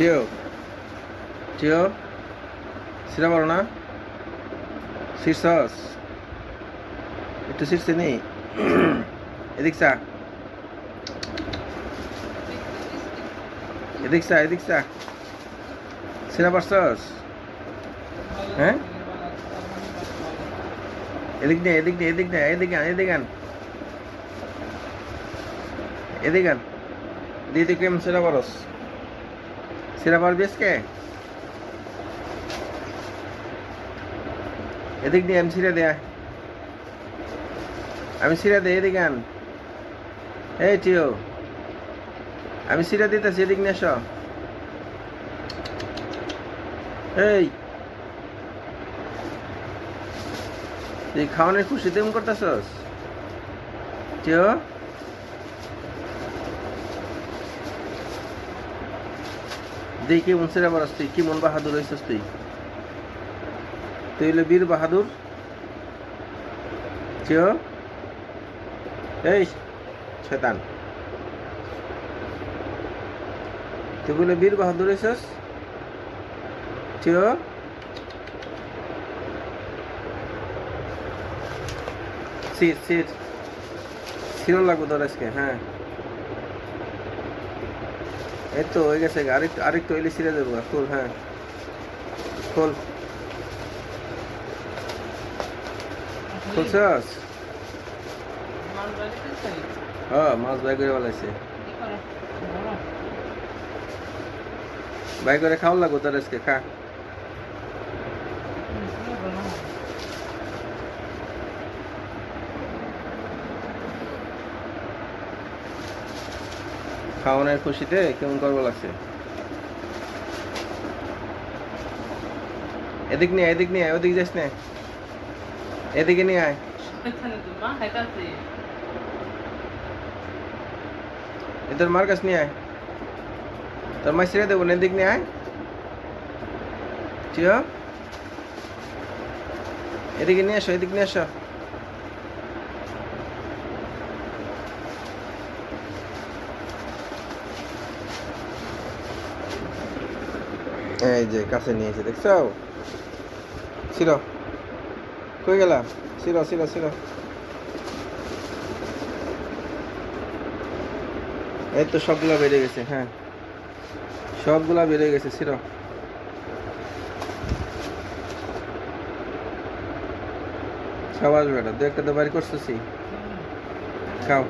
চিও চিও সিরা বলো না? শীর্ষস একটু শীর্ষে নেই এদিক চা। এদিক চা এদিক চা। সিরা পারছস? হ্যাঁ? এদিক নে এদিক নে এদিক নে, এদিক আন এদিক আন। এদিক আন। দিদি কেমন সিরা পারস পারবি আজকে এদিক দিয়ে আমি সিরা দেয়া। আমি সিরা দে এদিকে আন। এই টিও, আমি সিরা দিতেছি, এদিক নিয়ে এসো। এই। খাওয়ানোর খুশি তেমন করতেছস? টিও? দেখি কেমন সিরা পারস তুই কি মন বাহাদুর হয়েছিস তুই তুই বীর বাহাদুর। এই, শয়তান। তুই বলে বীর বাহাদুর এসেস চিও? সিট সিট সিরো লাগবো তোর আজকে হ্যাঁ। এই তো হয়ে গেছে আরেকটু আরেকটু এলে ছিঁড়ে দেবো খোল হ্যাঁ। খোল। খুলছাস? হ্যাঁ মাছ বাই করে বলাইছে বাই করে খাওয়া লাগবো তার আজকে, খা। খাওয়ানোর খুশিতে কেমন করব লাগছে? এদিক নিয়ে এদিক নিয়ে, ওদিক যাস না। এদিকে নিয়ে আয়। তোর মার কাছ নিয়ে আয়। তোর মা ছেড়ে দেবো এদিক নিয়ে আয়। চিও? এদিকে নিয়ে আসো, এদিক নিয়ে আসো। এই যে, কাছে নিয়েছে দেখছ? ছিল কই গেলাম ছিল ছিল ছিল এই তো সবগুলা বেড়ে গেছে হ্যাঁ। সবগুলা বেড়ে গেছে ছিল খাওয়া যাবে না, দু একটা তো বাড়ি করতেছি। খাও।